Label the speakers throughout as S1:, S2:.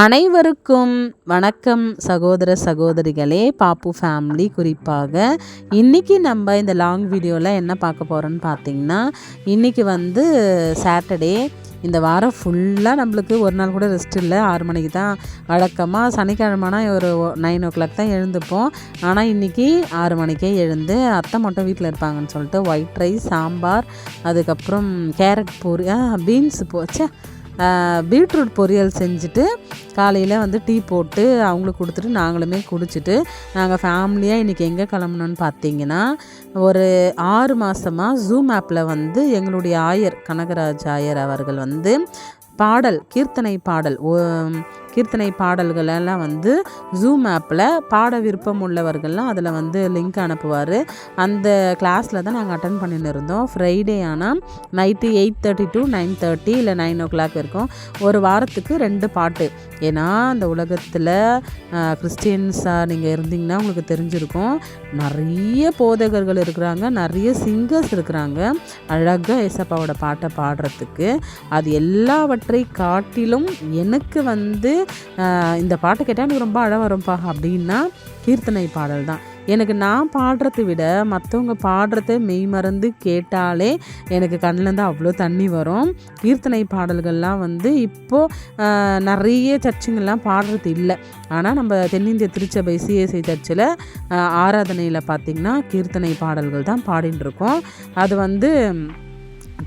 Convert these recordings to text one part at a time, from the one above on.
S1: அனைவருக்கும் வணக்கம் சகோதர சகோதரிகளே. பாப்பு ஃபேமிலி குறிப்பாக இன்றைக்கி நம்ம இந்த லாங் வீடியோவில் என்ன பார்க்க போகிறோன்னு பார்த்தீங்கன்னா இன்றைக்கி வந்து சாட்டர்டே இந்த வாரம் ஃபுல்லாக நம்மளுக்கு ஒரு நாள் கூட ரெஸ்ட் இல்லை. ஆறு மணிக்கு தான் வழக்கமாக சனிக்கிழமைனா ஒரு நைன் ஓ கிளாக் தான் எழுந்துப்போம். ஆனால் இன்றைக்கி ஆறு மணிக்கே எழுந்து அத்தை மட்டும் வீட்டில் இருப்பாங்கன்னு சொல்லிட்டு ஒயிட் ரைஸ் சாம்பார் அதுக்கப்புறம் கேரட் பூரி பீன்ஸ் போச்சே பீட்ரூட் பொரியல் செஞ்சுட்டு காலையில் வந்து டீ போட்டு அவங்களுக்கு கொடுத்துட்டு நாங்களுமே குடிச்சிட்டு நாங்கள் ஃபேமிலியாக இன்றைக்கி எங்கே கிளம்புனோன்னு பார்த்தீங்கன்னா ஒரு ஆறு மாதமாக ஜூம் ஆப்பில் வந்து எங்களுடைய ஆயர் கனகராஜ் ஆயர் அவர்கள் வந்து பாடல் கீர்த்தனை பாடல் கீர்த்தனை பாடல்களெல்லாம் வந்து ஜூம் ஆப்பில் பாட விருப்பம் உள்ளவர்கள்லாம் அதில் வந்து லிங்க் அனுப்புவார். அந்த கிளாஸில் தான் நாங்கள் அட்டன் பண்ணின்னு இருந்தோம். ஃப்ரைடே ஆனால் night eight thirty to nine thirty இல்லை நைன் ஓ கிளாக் இருக்கும். ஒரு வாரத்துக்கு ரெண்டு பாட்டு. ஏன்னா அந்த உலகத்தில் கிறிஸ்டியன்ஸாக நீங்கள் இருந்தீங்கன்னா உங்களுக்கு தெரிஞ்சிருக்கும். நிறைய போதகர்கள் இருக்கிறாங்க. நிறைய சிங்கர்ஸ் இருக்கிறாங்க. அழகாக ஏசப்பாவோட பாட்டை பாடுறதுக்கு. அது எல்லாவற்றை காட்டிலும் எனக்கு வந்து இந்த பாட்டு கேட்டால் எனக்கு ரொம்ப அழ வரும்பா அப்படின்னா கீர்த்தனை பாடல் தான். எனக்கு நான் பாடுறத விட மற்றவங்க பாடுறத மெய் மறந்து கேட்டாலே எனக்கு கண்ணிலேருந்து அவ்வளோ தண்ணி வரும். கீர்த்தனை பாடல்கள்லாம் வந்து இப்போது நிறைய சர்ச்சுங்கள்லாம் பாடுறது இல்லை. ஆனால் நம்ம தென்னிந்திய திருச்சபை சிஎஸ்ஐ சர்ச்சில் ஆராதனையில் பார்த்திங்கன்னா கீர்த்தனை பாடல்கள் தான் பாடின்னு இருக்கோம் அது வந்து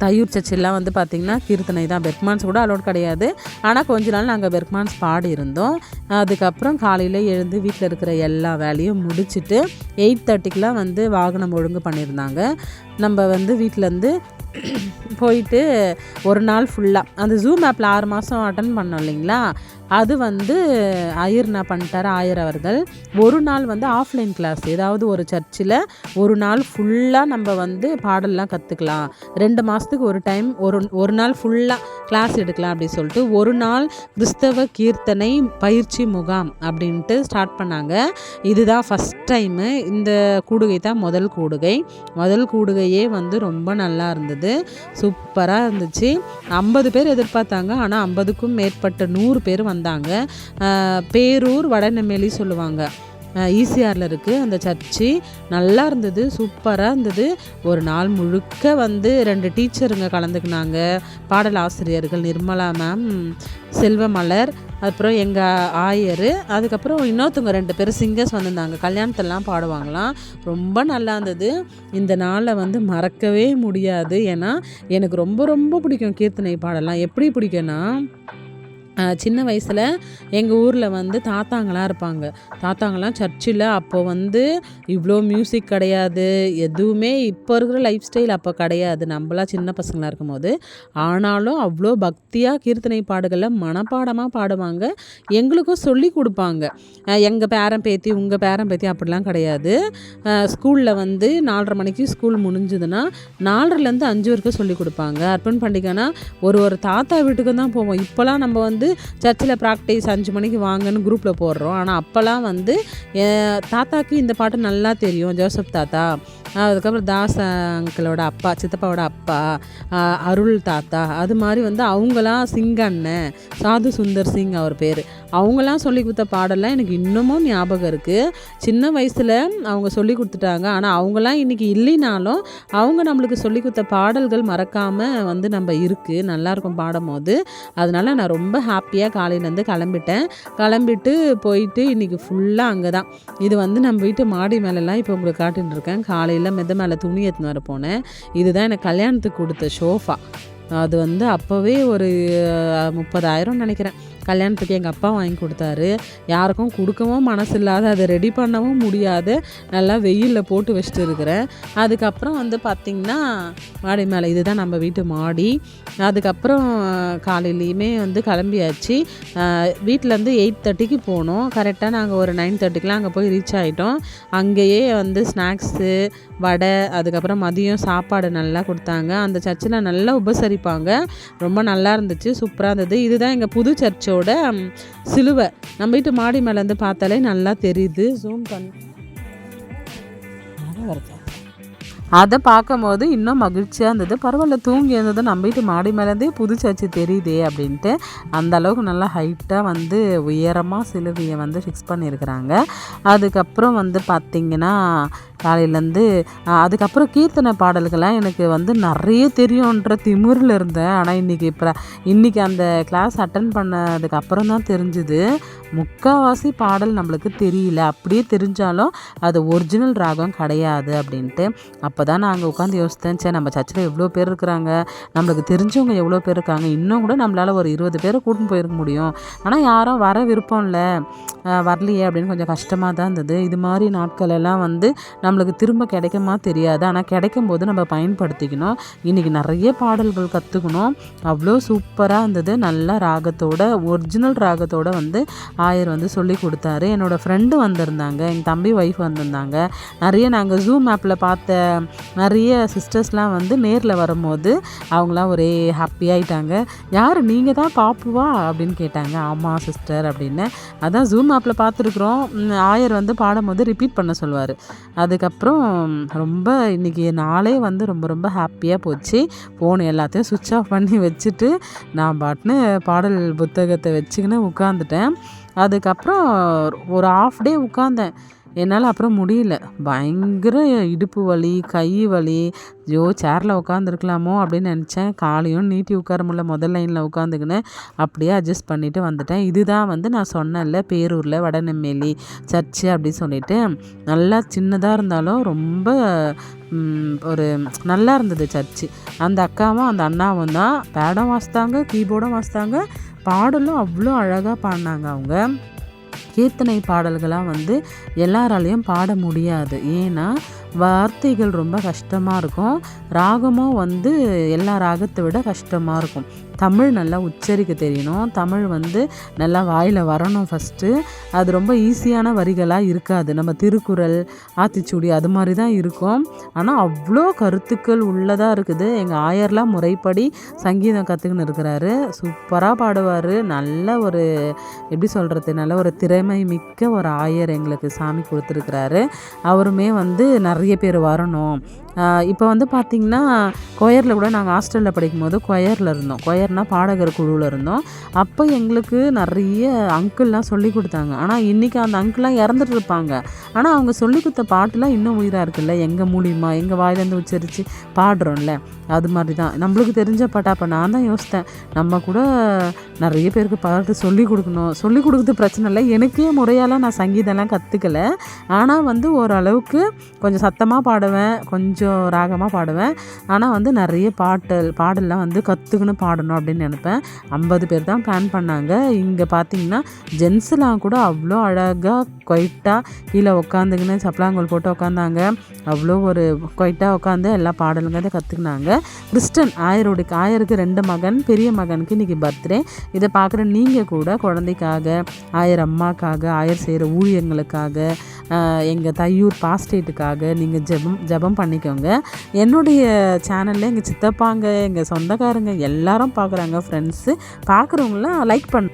S1: தையூர் சர்ச்செல்லாம் வந்து பார்த்திங்கன்னா கீர்த்தனை தான். பெர்க்மான்ஸ் கூட அலோட் கிடையாது. ஆனால் கொஞ்ச நாள் நாங்கள் பெர்க்மான்ஸ் பாடி இருந்தோம் அதுக்கப்புறம் காலையில் எழுந்து வீட்டில் இருக்கிற எல்லா வேலையும் முடிச்சுட்டு எயிட் தேர்ட்டிக்கெலாம் வந்து வாகனம் ஒழுங்கு பண்ணியிருந்தாங்க. நம்ம வந்து வீட்டிலேருந்து போயிட்டு ஒரு நாள் ஃபுல்லாக அந்த ஜூம் ஆப்பில் ஆறு மாதம் அட்டன் பண்ணோம் இல்லைங்களா? அது வந்து ஐயர் என்ன பண்ணிட்டார் ஆயர் அவர்கள். ஒரு நாள் வந்து ஆஃப்லைன் கிளாஸ் ஏதாவது ஒரு சர்ச்சில் ஒரு நாள் ஃபுல்லாக நம்ம வந்து பாடல்லாம் கற்றுக்கலாம் ரெண்டு மாதத்துக்கு ஒரு டைம் ஒரு ஒரு நாள் ஃபுல்லாக கிளாஸ் எடுக்கலாம் அப்படின்னு சொல்லிட்டு ஒரு நாள் கிறிஸ்தவ கீர்த்தனை பயிற்சி முகாம் அப்படின்ட்டு ஸ்டார்ட் பண்ணாங்க. இதுதான் ஃபஸ்ட் டைமு இந்த கூடுகை தான் முதல் கூடுகை. முதல் கூடுகையே வந்து ரொம்ப நல்லா இருந்தது. சூப்பராக இருந்துச்சு. ஐம்பது பேர் எதிர்பார்த்தாங்க. ஆனால் ஐம்பதுக்கும் மேற்பட்ட நூறு பேர் வந்தாங்க. பேரூர் வடநெம்மேலி சொல்லுவாங்க. ஈசிஆரில் இருக்குது அந்த சர்ச்சு. நல்லா இருந்தது சூப்பராக இருந்தது. ஒரு நாள் முழுக்க வந்து ரெண்டு டீச்சருங்க கலந்துக்கினாங்க. பாடல் ஆசிரியர்கள் நிர்மலா மேம் செல்வமலர் அப்புறம் எங்கள் ஆயர் அதுக்கப்புறம் இன்னொருத்தவங்க ரெண்டு பேர் சிங்கர்ஸ் வந்திருந்தாங்க. கல்யாணத்தெல்லாம் பாடுவாங்களாம். ரொம்ப நல்லா இருந்தது. இந்த நாளை வந்து மறக்கவே முடியாது. ஏன்னா எனக்கு ரொம்ப ரொம்ப பிடிக்கும் கீர்த்தனை பாடலாம் எப்படி பிடிக்கும்னா சின்ன வயசில் எங்கள் ஊரில் வந்து தாத்தாங்களாம் இருப்பாங்க. தாத்தாங்களாம் சர்ச்சில் அப்போ வந்து இவ்வளோ மியூசிக் கிடையாது. எதுவுமே இப்போ இருக்கிற லைஃப் ஸ்டைல் அப்போ கிடையாது. நம்மளாம் சின்ன பசங்களாக இருக்கும் போது ஆனாலும் அவ்வளோ பக்தியாக கீர்த்தனை பாடுகளில் மனப்பாடமாக பாடுவாங்க. எங்களுக்கும் சொல்லி கொடுப்பாங்க. எங்கள் பேரன் பேத்தி உங்கள் பேரன் பேத்தி அப்படிலாம் கிடையாது. ஸ்கூலில் வந்து நாலரை மணிக்கு ஸ்கூல் முடிஞ்சதுன்னா நாலரைலேருந்து அஞ்சு வரைக்கும் சொல்லி கொடுப்பாங்க. அர்ப்பன் பண்டிகைனா ஒரு ஒரு தாத்தா வீட்டுக்கு தான் போவோம். இப்போலாம் நம்ம வந்து வந்து சர்ச்சில் ப்ராக்டிஸ் அஞ்சு மணிக்கு வாங்கன்னு குரூப்பில் போடுறோம். ஆனால் அப்போல்லாம் வந்து தாத்தாக்கு இந்த பாட்டு நல்லா தெரியும். ஜோசப் தாத்தா அதுக்கப்புறம் தாஸ் அங்கிளோட அப்பா சித்தப்பாவோட அப்பா அருள் தாத்தா அது மாதிரி வந்து அவங்களாம் சிங் அண்ணன் சாது சுந்தர் சிங் அவர் பேர். அவங்களாம் சொல்லி கொடுத்த பாடலாம் எனக்கு இன்னமும் ஞாபகம் இருக்குது சின்ன வயசில் அவங்க சொல்லி கொடுத்துட்டாங்க. ஆனால் அவங்களாம் இன்றைக்கி இல்லைனாலும் அவங்க நம்மளுக்கு சொல்லி கொடுத்த பாடல்கள் மறக்காமல் வந்து நம்ம இருக்குது நல்லாயிருக்கும் பாடும் போது. அதனால் நான் ரொம்ப ஹாப்பியாக காலையிலேருந்து கிளம்பிட்டேன். கிளம்பிட்டு போயிட்டு இன்றைக்கி ஃபுல்லாக அங்கே தான் இது வந்து நம்ம வீட்டு மாடி மேலெலாம் இப்போ உங்களுக்கு காட்டின்னு இருக்கேன். காலையில் மெத மேலே துணி எடுத்துன்னு வர போனேன். இதுதான் எனக்கு கல்யாணத்துக்கு கொடுத்த ஷோஃபா அது வந்து அப்போவே ஒரு முப்பதாயிரம் நினைக்கிறேன். கல்யாணத்துக்கு எங்கள் அப்பா வாங்கி கொடுத்தாரு. யாருக்கும் கொடுக்கவும் மனசு இல்லாத அதை ரெடி பண்ணவும் முடியாது. நல்லா வெயிலில் போட்டு வச்சுட்டு இருக்கிறேன். அதுக்கப்புறம் வந்து பார்த்திங்கன்னா மாடி மேலே இதுதான் நம்ம வீட்டு மாடி. அதுக்கப்புறம் காலையிலையுமே வந்து கிளம்பியாச்சு. வீட்டிலேருந்து எயிட் தேர்ட்டிக்கு போனோம். கரெக்டாக நாங்கள் ஒரு நைன் தேர்ட்டிக்கெலாம் அங்கே போய் ரீச் ஆகிட்டோம் அங்கேயே வந்து ஸ்நாக்ஸு வடை அதுக்கப்புறம் மதியம் சாப்பாடு நல்லா கொடுத்தாங்க. அந்த சர்ச்சில் நல்லா உபசரிப்பாங்க. ரொம்ப நல்லா இருந்துச்சு. சூப்பராக இருந்தது. இதுதான் எங்கள் புது சர்ச்சோட இயேசுவோட சிலுவை. நம்ம வீட்டு மாடி மேலேருந்து பார்த்தாலே நல்லா தெரியுது. ஜூம் பண்ண. அதை பார்க்கும்போது இன்னும் மகிழ்ச்சியாக இருந்தது. பரவாயில்ல தூங்கி இருந்தது. நம்ம வீட்டு மாடி மேலேருந்தே புதுச்சாச்சு தெரியுதே அப்படின்ட்டு அந்த அளவுக்கு நல்லா ஹைட்டாக வந்து உயரமாக சிலுவையை வந்து ஃபிக்ஸ் பண்ணியிருக்கிறாங்க. அதுக்கப்புறம் வந்து பார்த்திங்கன்னா காலையிலேருந்து அதுக்கப்புறம் கீர்த்தனை பாடல்கள்லாம் எனக்கு வந்து நிறைய தெரியுன்ற திமிரில் இருந்தேன். ஆனால் இன்றைக்கி இப்போ இன்றைக்கி அந்த கிளாஸ் அட்டன் பண்ணதுக்கப்புறம் தான் தெரிஞ்சுது. முக்கால்வாசி பாடல் நம்மளுக்கு தெரியல. அப்படியே தெரிஞ்சாலும் அது ஒரிஜினல் ராகம் கிடையாது அப்படின்ட்டு. அப்போ தான் நாங்கள் உட்காந்து யோசித்தேன். சே நம்ம சர்ச்சில் எவ்வளோ பேர் இருக்கிறாங்க? நம்மளுக்கு தெரிஞ்சவங்க எவ்வளோ பேர் இருக்காங்க? இன்னும் கூட நம்மளால் ஒரு இருபது பேரை கூட்டின்னு போயிருக்க முடியும். ஆனால் யாரும் வர விருப்பம் இல்லை. வரலையே அப்படின்னு கொஞ்சம் கஷ்டமாக தான் இருந்தது. இது மாதிரி நாட்கள் எல்லாம் வந்து நம்மளுக்கு திரும்ப கிடைக்குமா தெரியாது. ஆனால் கிடைக்கும் போது நம்ம பயன்படுத்திக்கணும். இன்றைக்கி நிறைய பாடல்கள் கற்றுக்கணும் அவ்வளோ சூப்பராக இருந்தது. நல்ல ராகத்தோட ஒரிஜினல் ராகத்தோட வந்து ஆயர் வந்து சொல்லி கொடுத்தாரு. என்னோடய ஃப்ரெண்டு வந்திருந்தாங்க. எங்கள் தம்பி ஒய்ஃப் வந்திருந்தாங்க. நிறைய நாங்கள் ஜூம் ஆப்பில் பார்த்த நிறைய சிஸ்டர்ஸ்லாம் வந்து நேரில் வரும்போது அவங்களாம் ஒரே ஹாப்பியாகிட்டாங்க யார் நீங்கள் தான் பாப்புவா? அப்படின்னு கேட்டாங்க. ஆமாம் சிஸ்டர் அப்படின்னு. அதான் ஜூம் ஆப்பில் பார்த்துருக்குறோம். ஆயர் வந்து பாடும்போது ரிப்பீட் பண்ண சொல்லுவார். அதுக்கு அதுக்கப்புறம் ரொம்ப இன்றைக்கி நாளே வந்து ரொம்ப ரொம்ப ஹாப்பியாக போச்சு. ஃபோன் எல்லாத்தையும் சுவிட்ச் ஆஃப் பண்ணி வச்சுட்டு நான் பாட்டுன்னு பாடல் புத்தகத்தை வச்சுக்கின்னு உட்காந்துட்டேன் அதுக்கப்புறம் ஒரு ஆஃப் டே உட்காந்தேன் என்னால் அப்புறம் முடியல. பயங்கர இடுப்பு வலி கை வலி. ஐயோ சேரில் உட்காந்துருக்கலாமோ அப்படின்னு நினச்சேன். காலையும் நீட்டி உட்கார முடியல. முதல் லைனில் உட்காந்துக்கின்னு அப்படியே அட்ஜஸ்ட் பண்ணிவிட்டு வந்துட்டேன். இதுதான் வந்து நான் சொன்னேன்ல பேரூரில் வடநெம்மேலி சர்ச்சு அப்படின்னு சொல்லிட்டு. நல்லா சின்னதாக இருந்தாலும் ரொம்ப ஒரு நல்லா இருந்தது சர்ச்சு அந்த அக்காவும் அந்த அண்ணாவும் தான் பேடம் வாசித்தாங்க கீபோர்டும் வாசித்தாங்க. பாடலும் அவ்வளோ அழகாக பாடினாங்க அவங்க. கீர்த்தனை பாடல்களாக வந்து எல்லாராலையும் பாட முடியாது. ஏன்னா வார்த்தைகள் ரொம்ப கஷ்டமாக இருக்கும். ராகமும் வந்து எல்லா ராகத்தை விட கஷ்டமாக இருக்கும். தமிழ் நல்லா உச்சரிக்க தெரியணும். தமிழ் வந்து நல்லா வாயில் வரணும் ஃபஸ்ட்டு அது ரொம்ப ஈஸியான வரிகளாக இருக்காது. நம்ம திருக்குறள் ஆத்திச்சூடி அது மாதிரி தான் இருக்கும். ஆனால் அவ்வளோ கருத்துக்கள் உள்ளதாக இருக்குது. எங்கள் ஆயர்லாம் முறைப்படி சங்கீதம் கற்றுக்கின்னு இருக்கிறாரு. சூப்பராக பாடுவார். நல்ல ஒரு எப்படி சொல்கிறது நல்ல ஒரு திறமை மிக்க ஒரு ஆயர் எங்களுக்கு சாமி கொடுத்துருக்குறாரு. அவருமே வந்து நிறைய பேர் வரணும். இப்போ வந்து பார்த்திங்கன்னா கொயரில் கூட நாங்கள் ஹாஸ்டலில் படிக்கும்போது கொயரில் இருந்தோம். கொயர்னால் பாடகர் குழுவில் இருந்தோம். அப்போ எங்களுக்கு நிறைய அங்கிள்லாம் சொல்லி கொடுத்தாங்க. ஆனால் இன்றைக்கி அந்த அங்கிள்லாம் இறந்துட்டு இருப்பாங்க. ஆனால் அவங்க சொல்லி கொடுத்த பாட்டுலாம் இன்னும் உயிராக இருக்குல்ல? எங்கள் மூலியமா எங்கள் வாயிலேருந்து உச்சரித்து பாடுறோம்ல? அது மாதிரி தான் நம்மளுக்கு தெரிஞ்ச பாட்டா அப்போ நான் தான் யோசித்தேன். நம்ம கூட நிறைய பேருக்கு பாட்டு சொல்லி கொடுக்கணும். சொல்லி கொடுக்குறது பிரச்சனை இல்லை. எனக்கே முறையால் நான் சங்கீதம்லாம் கற்றுக்கல ஆனால் வந்து ஓரளவுக்கு கொஞ்சம் சத்தமாக பாடுவேன். கொஞ்சம் கொஞ்சம் ராகமாக பாடுவேன். ஆனால் வந்து நிறைய பாட்டல் பாடல்லாம் வந்து கற்றுக்கணும் பாடணும் அப்படின்னு நினப்பேன். ஐம்பது பேர் தான் பிளான் பண்ணாங்க. இங்கே பார்த்தீங்கன்னா ஜென்ஸ்லாம் கூட அவ்வளோ அழகாக கொயிட்டாக கீழே உட்காந்துக்கின்னு சப்ளாங்கோல் போட்டு உட்காந்தாங்க அவ்வளோ ஒரு கொயிட்டாக உட்காந்து எல்லா பாடலுங்கிறத கற்றுக்கினாங்க கிறிஸ்டன் ஆயருடைய ஆயருக்கு ரெண்டு மகன் பெரிய மகனுக்கு இன்றைக்கி பர்த்டே இதை பார்க்குற நீங்கள் கூட குழந்தைக்காக ஆயர் அம்மாக்காக ஆயர் செய்கிற ஊழியங்களுக்காக எங்கள் தையூர் பாஸ்டேட்டுக்காக நீங்கள் ஜெபம் ஜபம் பண்ணிக்கோங்க. என்னுடைய சேனலில் எங்கள் சித்தப்பாங்க எங்கள் சொந்தக்காரங்க எல்லாரும் பார்க்குறாங்க ஃப்ரெண்ட்ஸு பார்க்குறவங்களாம் லைக் பண்ண